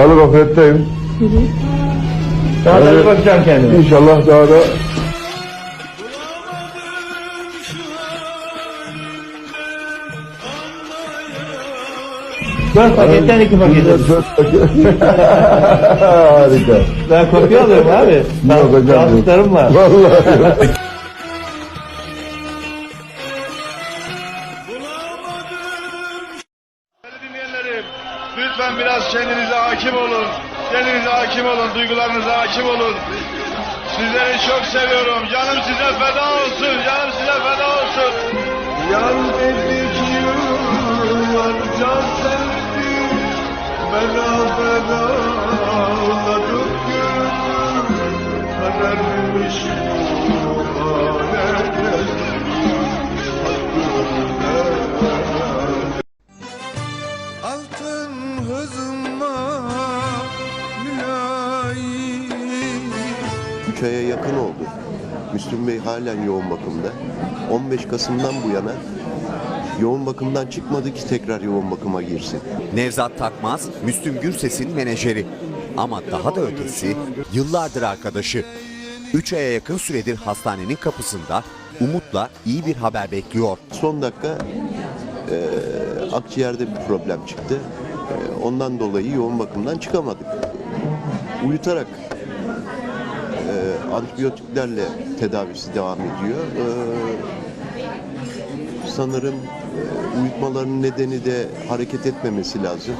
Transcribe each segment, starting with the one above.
Sağlık afiyetteyim. Daha da bakacağım kendime. İnşallah daha da Dört paketten iki paket. Dört paket. Harika. Ben kopya alıyorum abi. Yok hocam. Rahatsızlarım var. Vallahi. Müslüm Bey halen yoğun bakımda. 15 Kasım'dan bu yana yoğun bakımdan çıkmadı ki tekrar yoğun bakıma girsin. Nevzat Takmaz, Müslüm Gürses'in menajeri. Ama daha da ötesi yıllardır arkadaşı. 3 aya yakın süredir hastanenin kapısında umutla iyi bir haber bekliyor. Son dakika eee, akciğerde bir problem çıktı. Eee, ondan dolayı yoğun bakımdan çıkamadık. Uyutarak antibiyotiklerle tedavisi devam ediyor. Eee, sanırım eee, uyutmaların nedeni de hareket etmemesi lazım.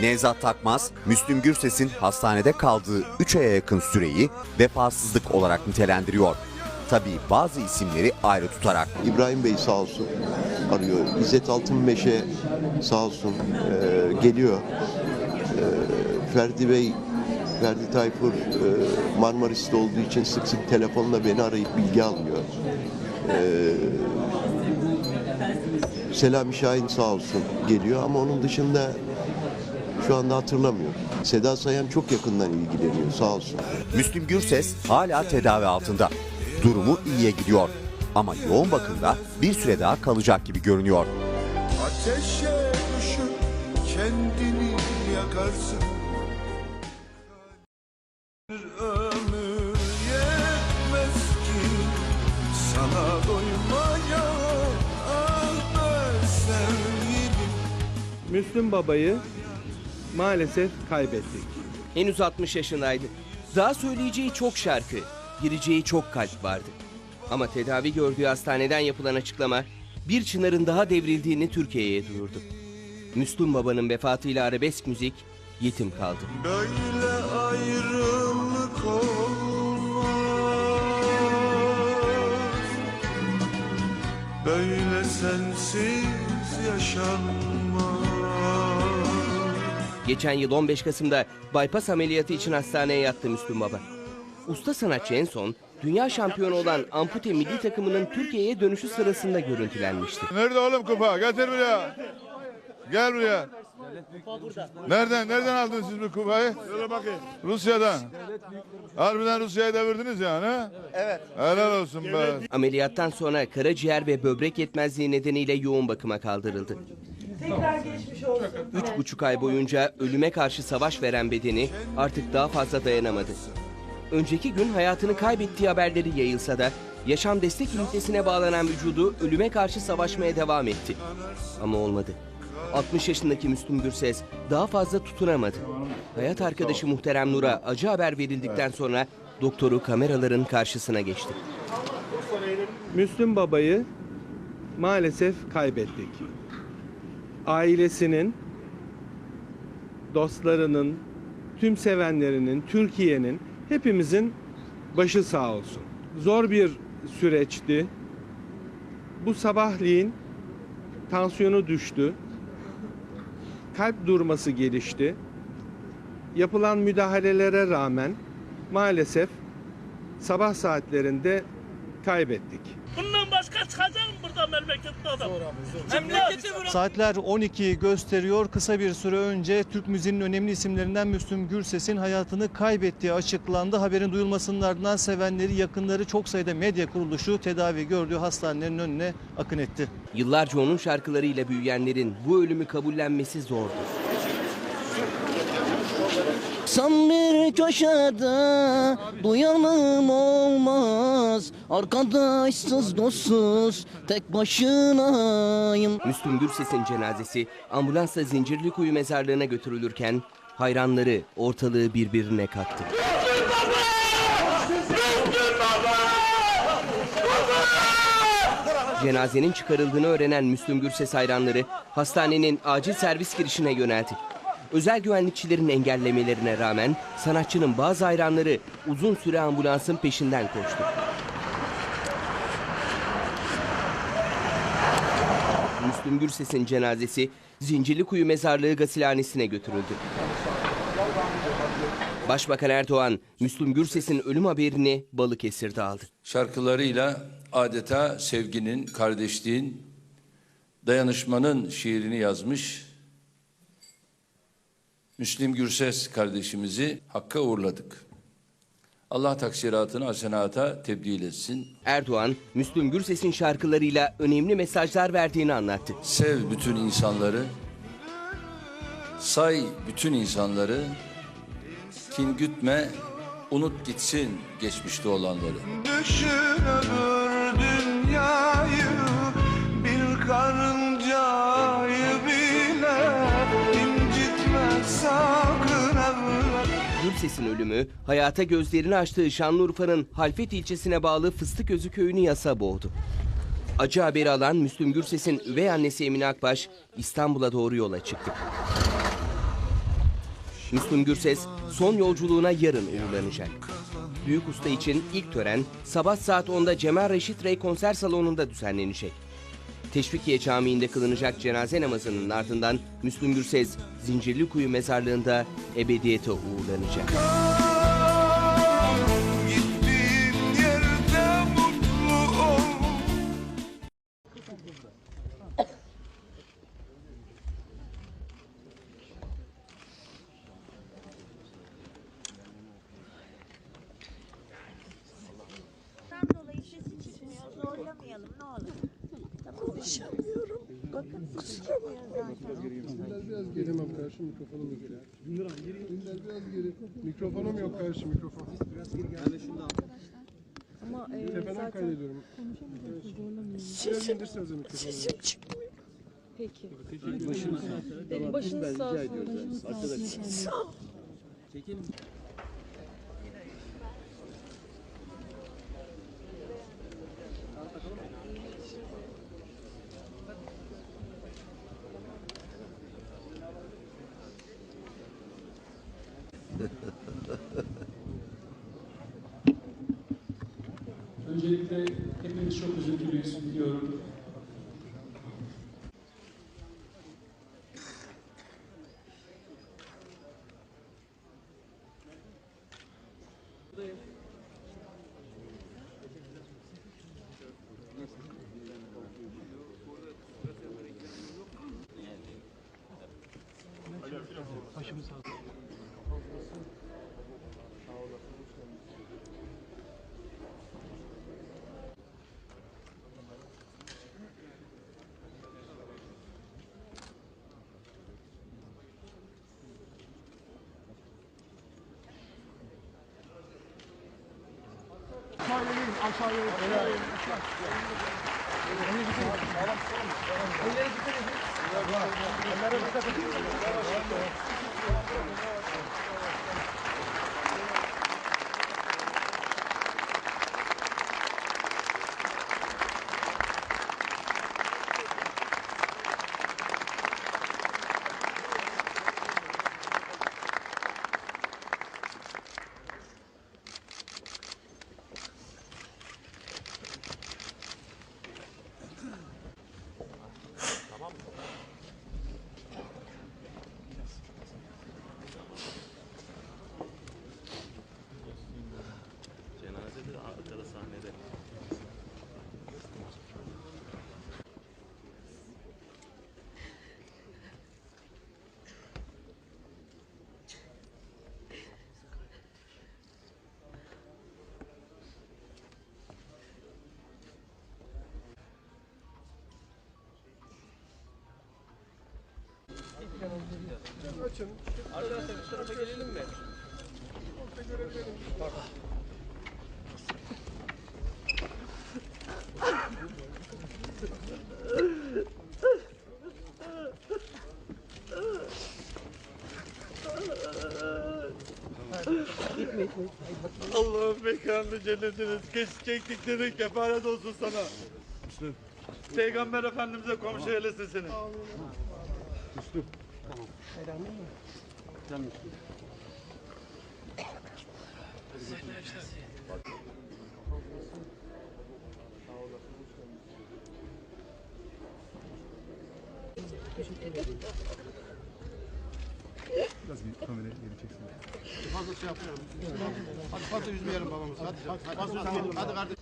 Nevzat Takmaz, Müslüm Gürses'in hastanede kaldığı 3 aya yakın süreyi vefasızlık olarak nitelendiriyor. Tabii bazı isimleri ayrı tutarak. İbrahim Bey sağ olsun arıyor. İzzet Altınmeşe sağ olsun eee, geliyor. Eee, Ferdi Bey, Ferdi Tayfur eee, Marmaris'te olduğu için sık sık telefonla beni arayıp bilgi alıyor. Eee Selami Şahin sağ olsun geliyor ama onun dışında şu anda hatırlamıyorum. Seda Sayan çok yakından ilgileniyor sağ olsun. Müslüm Gürses hala tedavi altında. Durumu iyiye gidiyor. Ama yoğun bakımda bir süre daha kalacak gibi görünüyor. Ateşe düşüp kendini yakarsın Ömür yetmez ki sana doymaya Ah be sevgilim Müslüm Baba'yı maalesef kaybettik. Henüz 60 yaşındaydı. Daha söyleyeceği çok şarkı, gireceği çok kalp vardı. Ama tedavi gördüğü hastaneden yapılan açıklama bir çınarın daha devrildiğini Türkiye'ye duyurdu. Müslüm Baba'nın vefatıyla arabesk müzik yetim kaldı. Böyle ayrılık olmaz Böyle sensiz yaşanmaz Geçen yıl 15 Kasım'da bypass ameliyatı için hastaneye yattı Müslüm Baba. Usta sanatçı en son dünya şampiyonu olan ampute milli takımının Türkiye'ye dönüşü sırasında görüntülenmişti. Nerede oğlum kupa? Getir buraya. Gel buraya. Nereden? Nereden aldın siz bu kupayı? Söyle bakayım. Rusya'dan. Harbiden Rusya'yı devirdiniz yani ha? Evet. Helal olsun be. Ameliyattan sonra karaciğer ve böbrek yetmezliği nedeniyle yoğun bakıma kaldırıldı. Üç buçuk ay boyunca ölüme karşı savaş veren bedeni artık daha fazla dayanamadı. Önceki gün hayatını kaybettiği haberleri yayılsa da yaşam destek ünitesine bağlanan vücudu ölüme karşı savaşmaya devam etti. Ama olmadı. 60 yaşındaki Müslüm Gürses daha fazla tutunamadı. Hayat arkadaşı Muhterem Nur'a acı haber verildikten sonra doktoru kameraların karşısına geçti. Müslüm Baba'yı maalesef kaybettik. Ailesinin, dostlarının, tüm sevenlerinin, Türkiye'nin, hepimizin başı sağ olsun. Zor bir süreçti. Bu sabahleyin tansiyonu düştü. Kalp durması gelişti. Yapılan müdahalelere rağmen maalesef sabah saatlerinde kaybettik. Bundan başka çıkacak mı burada memlekette adam? Memleketi bırak. Saatler 12'yi gösteriyor. Kısa bir süre önce Türk müziğinin önemli isimlerinden Müslüm Gürses'in hayatını kaybettiği açıklandı. Haberin duyulmasının ardından sevenleri, yakınları çok sayıda medya kuruluşu tedavi gördüğü hastanelerin önüne akın etti. Yıllarca onun şarkılarıyla büyüyenlerin bu ölümü kabullenmesi zordu. Sen bir köşede duyanım olmaz. Arkadaşsız dostsuz tek başınayım. Müslüm Gürses'in cenazesi ambulansla Zincirlikuyu mezarlığına götürülürken hayranları ortalığı birbirine kattı. Cenazenin çıkarıldığını öğrenen Müslüm Gürses hayranları hastanenin acil servis girişine yöneldi. Özel güvenlikçilerin engellemelerine rağmen sanatçının bazı hayranları uzun süre ambulansın peşinden koştu. Müslüm Gürses'in cenazesi Zincirlikuyu Mezarlığı Gasilhanesi'ne götürüldü. Başbakan Erdoğan, Müslüm Gürses'in ölüm haberini Balıkesir'de aldı. şarkılarıyla adeta sevginin, kardeşliğin, dayanışmanın şiirini yazmış Müslim Gürses kardeşimizi Hakk'a uğurladık. Allah taksiratını hasenata tebdil etsin. Erdoğan, Müslüm Gürses'in şarkılarıyla önemli mesajlar verdiğini anlattı. Sev bütün insanları, say bütün insanları, kin gütme, unut gitsin geçmişte olanları. Düşün öbür Gürses'in ölümü, hayata gözlerini açtığı Şanlıurfa'nın Halfet ilçesine bağlı Fıstıközü köyünü yasa boğdu. Acı haberi alan Müslüm Gürses'in üvey annesi Emine Akbaş İstanbul'a doğru yola çıktı. Müslüm Gürses son yolculuğuna yarın uğurlanacak. Büyük usta için ilk tören sabah saat 10'da Cemal Reşit Rey konser salonunda düzenlenecek. Teşvikiye Camii'nde kılınacak cenaze namazının ardından Müslüm Gürses Zincirlikuyu mezarlığında ebediyete uğurlanacak. Mikrofonum yok karşı mikrofon. Biraz geri gel. Ben de şunu da Ama e, Tepeden kaydediyorum. Sesim, sesim çıkmıyor. Peki. Başınız sağ olsun. Sağ ol. şekilde hepimiz çok üzüntülüyüz biliyorum. Başımız sağ olsun. Aşağıya in. Aşağıya in. Elleri dikkat edin. Elleri dikkat edin. Açın. Arkadaşlar bu tarafa gelelim mi? Orta görebilirim. Allah'ım mekanını cennetiniz. Çektiklerin kefaret olsun sana. Peygamber Efendimiz'e komşu eylesin seni. Fazla şey yapmayalım. Hadi fazla üzmeyelim babamızı. Hadi, hadi, fazla üzmeyelim. Hadi kardeşim. Şöyle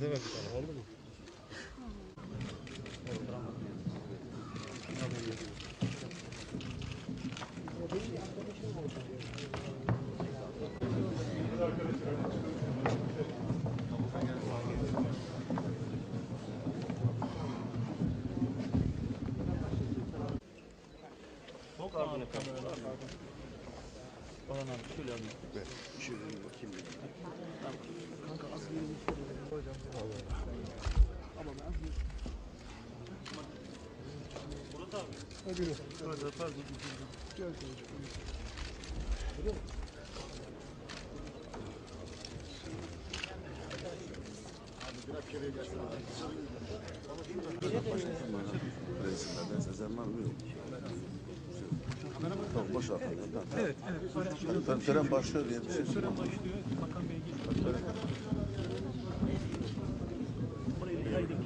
Ver bir tane oldu mu? Hadi yürü. Pardon, pardon. Gel çocuk. Evet, evet. Tam tören başlıyor diye bir şey. Tören başlıyor. Bakan Bey geliyor. Orayı bir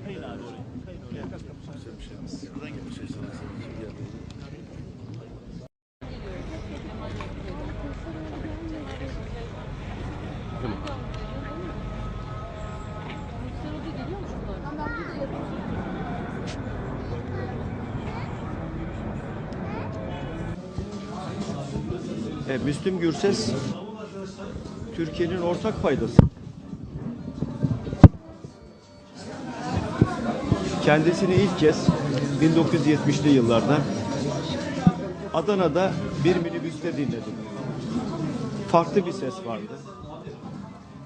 E, Müslüm Gürses Türkiye'nin ortak paydası. Kendisini ilk kez 1970'li yıllarda Adana'da bir minibüste dinledim. Farklı bir ses vardı.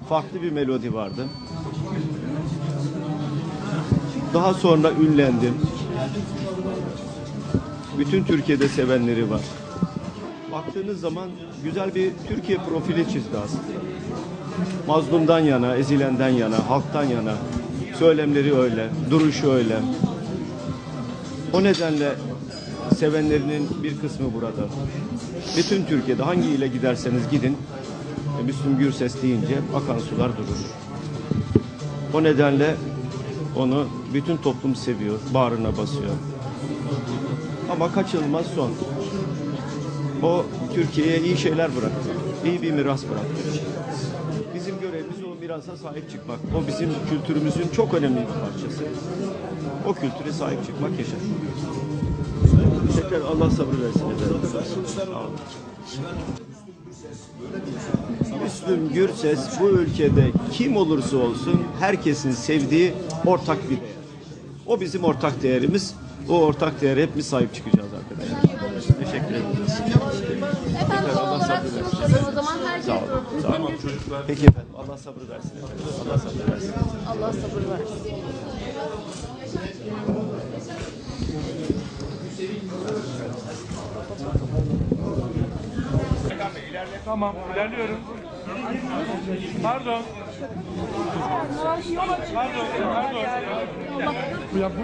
Farklı bir melodi vardı. Daha sonra ünlendim. Bütün Türkiye'de sevenleri var baktığınız zaman güzel bir Türkiye profili çizdi aslında. Mazlumdan yana, ezilenden yana, halktan yana. Söylemleri öyle, duruşu öyle. O nedenle sevenlerinin bir kısmı burada. Bütün Türkiye'de hangi ile giderseniz gidin, e, Müslüm Gürses deyince akan sular durur. O nedenle onu bütün toplum seviyor, bağrına basıyor. Ama kaçınılmaz son. O Türkiye'ye iyi şeyler bıraktı. İyi bir miras bıraktı. Mirasa sahip çıkmak. O bizim kültürümüzün çok önemli bir parçası. O kültüre sahip çıkmak yaşar. Tekrar Allah sabır versin efendim. Müslüm Gürses bu ülkede kim olursa olsun herkesin sevdiği ortak bir değer. O bizim ortak değerimiz. O ortak değere hepimiz sahip çıkacağız arkadaşlar. Teşekkür ederiz. Peki efendim. Allah sabır versin. efendim. Allah sabır versin. Allah sabır versin. Tamam, ilerliyorum. Pardon. Pardon, pardon. Bu yapın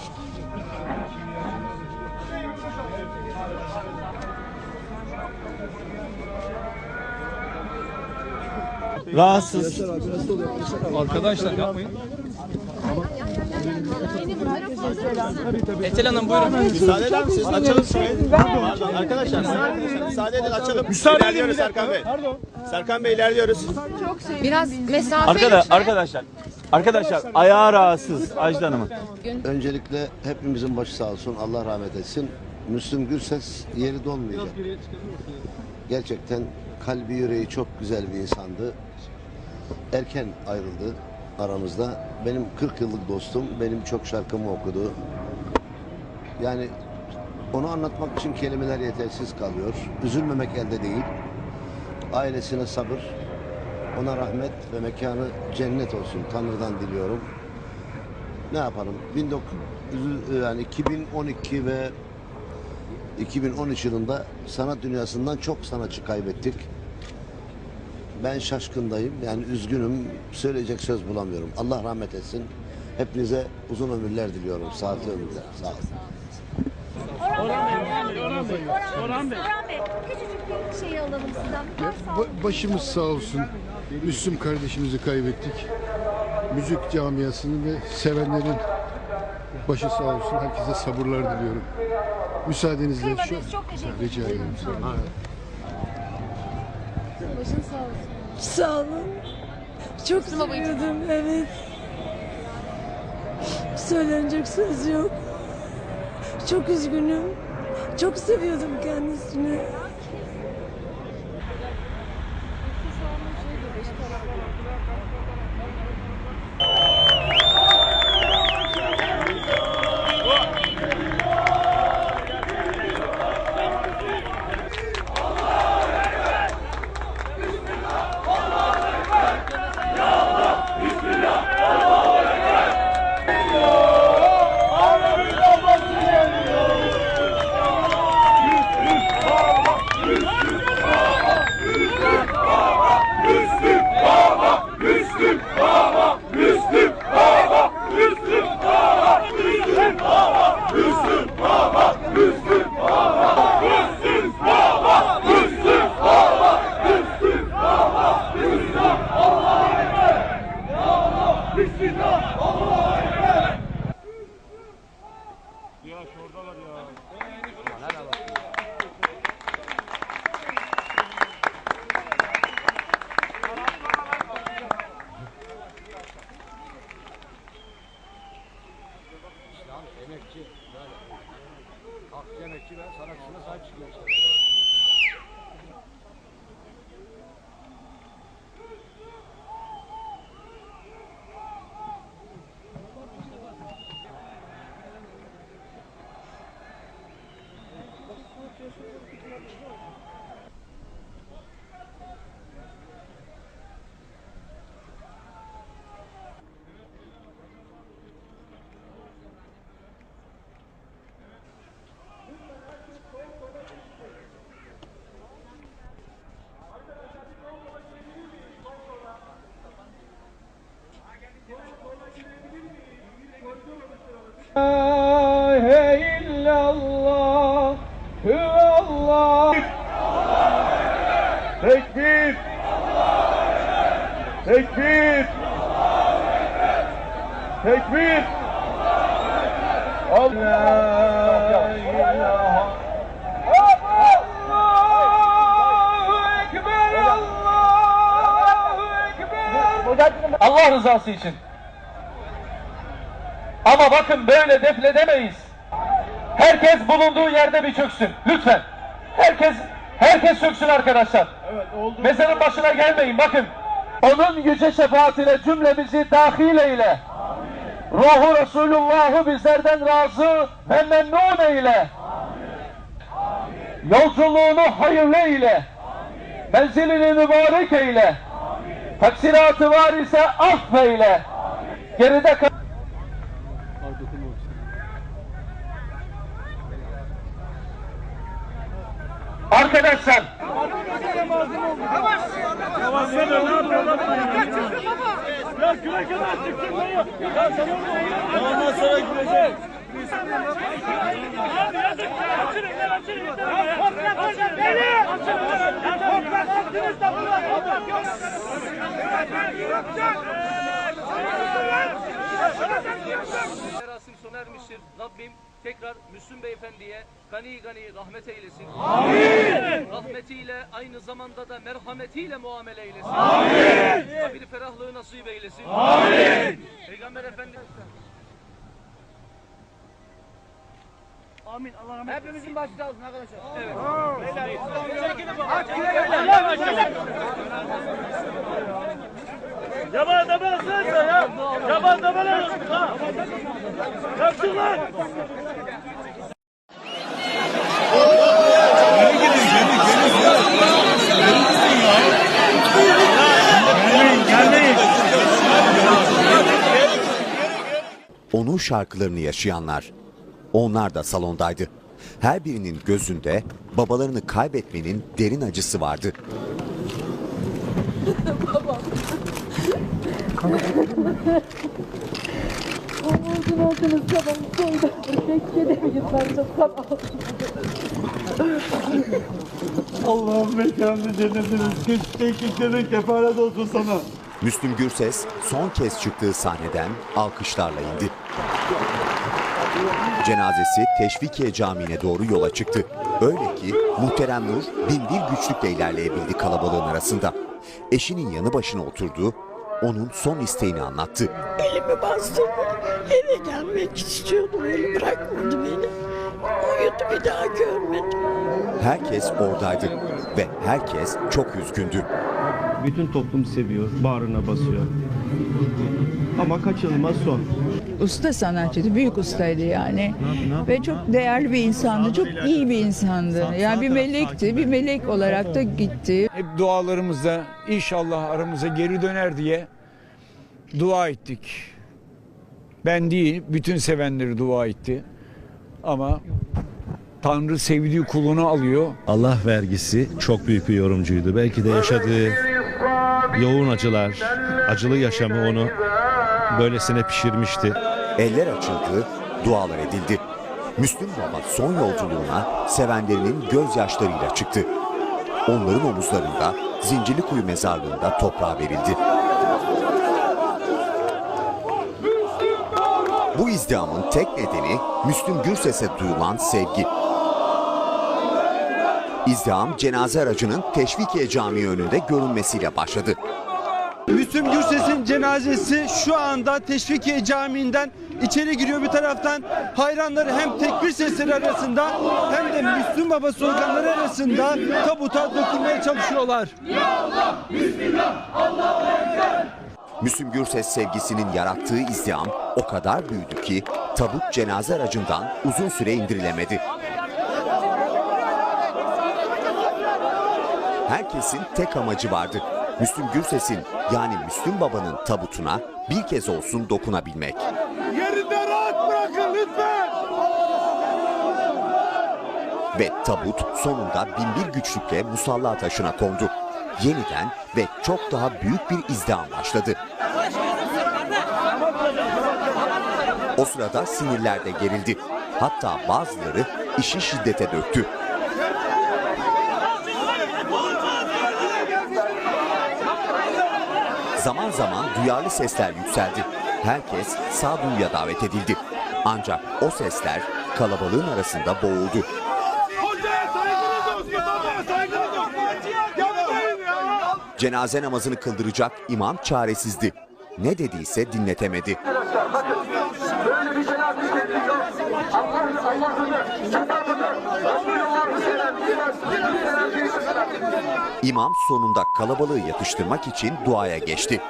Rahatsız. Arkadaşlar yapmayın. Etel Hanım buyurun. Müsaade eder misiniz? Açalım şurayı. Pardon arkadaşlar. Müsaade edin açalım. Müsaade edin. Serkan Bey. Pardon. Serkan Bey ilerliyoruz. Biraz mesafe Arkadaş, arkadaşlar. Arkadaşlar ayağı rahatsız Ajda Hanım'ın. Öncelikle hepimizin başı sağ olsun. Allah rahmet etsin. Müslüm Gürses yeri dolmayacak. Gerçekten kalbi yüreği çok güzel bir insandı. Erken ayrıldı aramızda. Benim 40 yıllık dostum. Benim çok şarkımı okudu. Yani onu anlatmak için kelimeler yetersiz kalıyor. Üzülmemek elde değil. Ailesine sabır. Ona rahmet ve mekanı cennet olsun. Tanrı'dan diliyorum. Ne yapalım? 1900 yani 2012 ve 2013 yılında sanat dünyasından çok sanatçı kaybettik. Ben şaşkındayım. Yani üzgünüm. Söyleyecek söz bulamıyorum. Allah rahmet etsin. Hepinize uzun ömürler diliyorum. Sağlıklı ömürler. Sağ olun. Orhan Bey, Orhan Bey, Orhan Bey, Orhan Bey, küçücük bir şey alalım sizden. Olun. Başımız sağ olsun. Müslüm kardeşimizi kaybettik. Müzik camiasının ve sevenlerin başı sağ olsun. Herkese sabırlar diliyorum. Müsaadenizle şu Kıymadınız, çok teşekkür ederim. rica ederim. Başın sağ olsun. Sağ olun. Çok seviyordum, evet. Söylenecek söz yok. Çok üzgünüm. Çok seviyordum kendisini. Tekbir! Tekbir! Allah ilahe Allah rızası için. Ama bakın böyle defledemeyiz. Herkes bulunduğu yerde bir çöksün. Lütfen. Herkes herkes çöksün arkadaşlar. Mezarın başına gelmeyin bakın. Onun yüce şefaatine cümlemizi dahil eyle. Ruhu Resulullah'ı bizlerden razı ve memnun eyle. Yolculuğunu hayırlı eyle. Menzilini mübarek eyle. Taksiratı var ise affeyle. Geride kal... Ondan sonra gülecek. Merasim sona ermiştir. Rabbim tekrar Müslüm Beyefendi'ye gani gani rahmet eylesin. Amin. Rahmetiyle aynı zamanda da merhametiyle muamele eylesin. Amin. Kabir ferahlığı nasip eylesin. Amin. Peygamber Efendimiz Amin. Allah rahmet Hepimizin başı sağ olsun arkadaşlar. Evet. Yaban da ben sense ya. Yaban da ben ha. Yapsın lan. Onun şarkılarını yaşayanlar. Onlar da salondaydı. Her birinin gözünde babalarını kaybetmenin derin acısı vardı. Uzun oldunuz tamam soydu. Bekleyemeyiz ben de tamam. Allah'ım mekanını cennetiniz. Tekliflerin kefaret olsun sana. Müslüm Gürses son kez çıktığı sahneden alkışlarla indi. Cenazesi Teşvikiye Camii'ne doğru yola çıktı. Öyle ki Muhterem Nur bin bir güçlükle ilerleyebildi kalabalığın arasında. Eşinin yanı başına oturdu, onun son isteğini anlattı. Elimi bastırdı. Eve gelmek istiyordum. Eli bırakmadı beni. Uyudu bir daha görmedim. Herkes oradaydı ve herkes çok üzgündü. Bütün toplum seviyor, bağrına basıyor. Ama kaçınılmaz son. Usta sanatçıydı, büyük ustaydı yani. Ve çok değerli bir insandı, çok iyi bir insandı. Yani bir melekti, bir melek olarak da gitti. Hep dualarımızda inşallah aramıza geri döner diye dua ettik. Ben değil, bütün sevenleri dua etti. Ama Tanrı sevdiği kulunu alıyor. Allah vergisi çok büyük bir yorumcuydu. Belki de yaşadığı yoğun acılar, acılı yaşamı onu böylesine pişirmişti. Eller açıldı, dualar edildi. Müslüm Baba son yolculuğuna sevenlerinin gözyaşlarıyla çıktı. Onların omuzlarında Zincirlikuyu mezarlığında toprağa verildi. Bu izdihamın tek nedeni Müslüm Gürses'e duyulan sevgi. İzdiham cenaze aracının Teşvikiye Camii önünde görünmesiyle başladı. Müslüm Gürses'in cenazesi şu anda Teşvikiye Camii'nden içeri giriyor bir taraftan. Hayranları hem tekbir sesleri arasında hem de Müslüm Baba sloganları arasında tabuta dokunmaya çalışıyorlar. Müslüm Gürses sevgisinin yarattığı izdiham o kadar büyüdü ki tabut cenaze aracından uzun süre indirilemedi. Herkesin tek amacı vardı. Müslüm Gürses'in yani Müslüm Baba'nın tabutuna bir kez olsun dokunabilmek. Yerinde rahat bırakın lütfen. Ve tabut sonunda binbir güçlükle musalla taşına kondu. Yeniden ve çok daha büyük bir izdiham başladı. O sırada sinirler de gerildi. Hatta bazıları işi şiddete döktü. Zaman zaman duyarlı sesler yükseldi. Herkes sağduyuya davet edildi. Ancak o sesler kalabalığın arasında boğuldu. Cenaze namazını kıldıracak imam çaresizdi. Ne dediyse dinletemedi. İmam sonunda kalabalığı yatıştırmak için duaya geçti.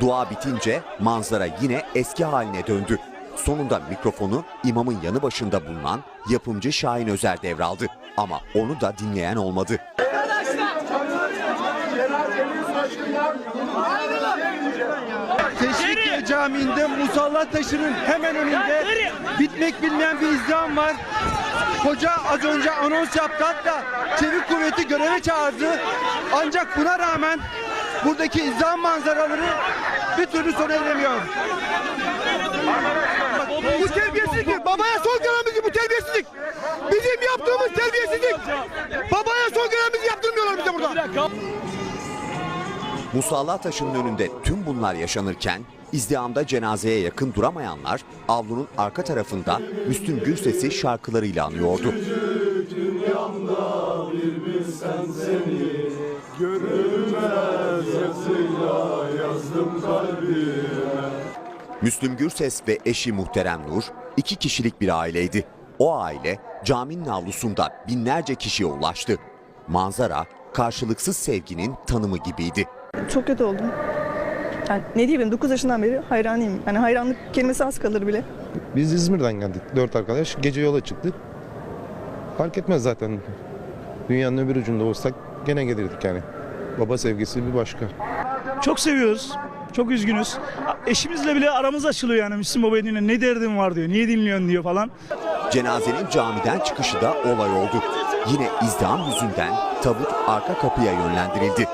Dua bitince manzara yine eski haline döndü. Sonunda mikrofonu imamın yanı başında bulunan yapımcı Şahin Özer devraldı. Ama onu da dinleyen olmadı. Teşvikiye Camii'nde musalla taşının hemen önünde bitmek bilmeyen bir izdiham var. Hoca az önce anons yaptı hatta çevik kuvveti göreve çağırdı. Ancak buna rağmen buradaki izdiham manzaraları bir türlü sona eremiyor. Bu terbiyesizlik. Babaya son kararımız bu terbiyesizlik. Bizim yaptığımız terbiyesizlik. Babaya son kararımızı yaptırmıyorlar bize burada. Musalla taşının önünde tüm bunlar yaşanırken izdihamda cenazeye yakın duramayanlar avlunun arka tarafında Müslüm Gürses'i şarkılarıyla anıyordu. Müslüm Gürses ve eşi Muhterem Nur iki kişilik bir aileydi. O aile caminin avlusunda binlerce kişiye ulaştı. Manzara karşılıksız sevginin tanımı gibiydi. Çok kötü oldum. Yani ne diyeyim 9 yaşından beri hayranıyım. Yani hayranlık kelimesi az kalır bile. Biz İzmir'den geldik. Dört arkadaş. Gece yola çıktık. Fark etmez zaten. Dünyanın öbür ucunda olsak gene gelirdik yani. Baba sevgisi bir başka. Çok seviyoruz. Çok üzgünüz. Eşimizle bile aramız açılıyor yani Müslüm Baba'yı dinliyor. Ne derdin var diyor. Niye dinliyorsun diyor falan. Cenazenin camiden çıkışı da olay oldu. Yine izdiham yüzünden tabut arka kapıya yönlendirildi.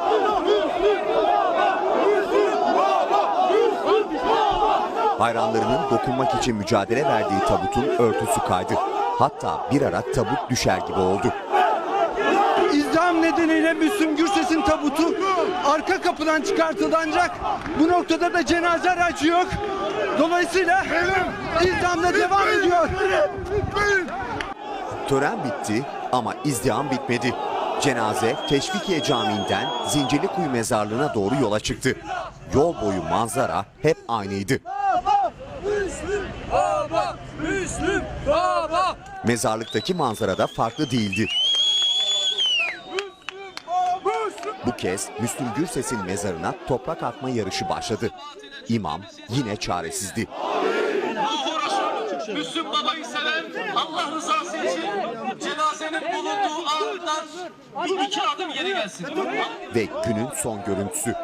Hayranlarının dokunmak için mücadele verdiği tabutun örtüsü kaydı. Hatta bir ara tabut düşer gibi oldu. İzdiham nedeniyle Müslüm Gürses'in tabutu arka kapıdan çıkartıldı ancak bu noktada da cenaze aracı yok. Dolayısıyla izdiham da devam ediyor. Tören bitti ama izdiham bitmedi. Cenaze Teşvikiye Camii'nden Zincirlikuyu Mezarlığı'na doğru yola çıktı. Yol boyu manzara hep aynıydı. Müslüm Baba! Müslüm Baba! Mezarlıktaki manzara da farklı değildi. Bu kez Müslüm Gürses'in mezarına toprak atma yarışı başladı. İmam yine çaresizdi. Müslüm Baba'yı seven Allah rızası için cenazenin bulunduğu anından bir iki adım geri gelsin. Ve günün son görüntüsü.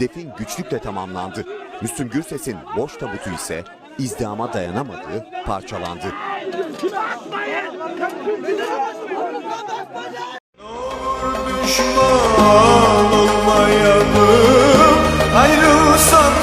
Defin güçlükle tamamlandı. Müslüm Gürses'in boş tabutu ise izdihama dayanamadı, parçalandı. Düşman olmayalım, ayrılsan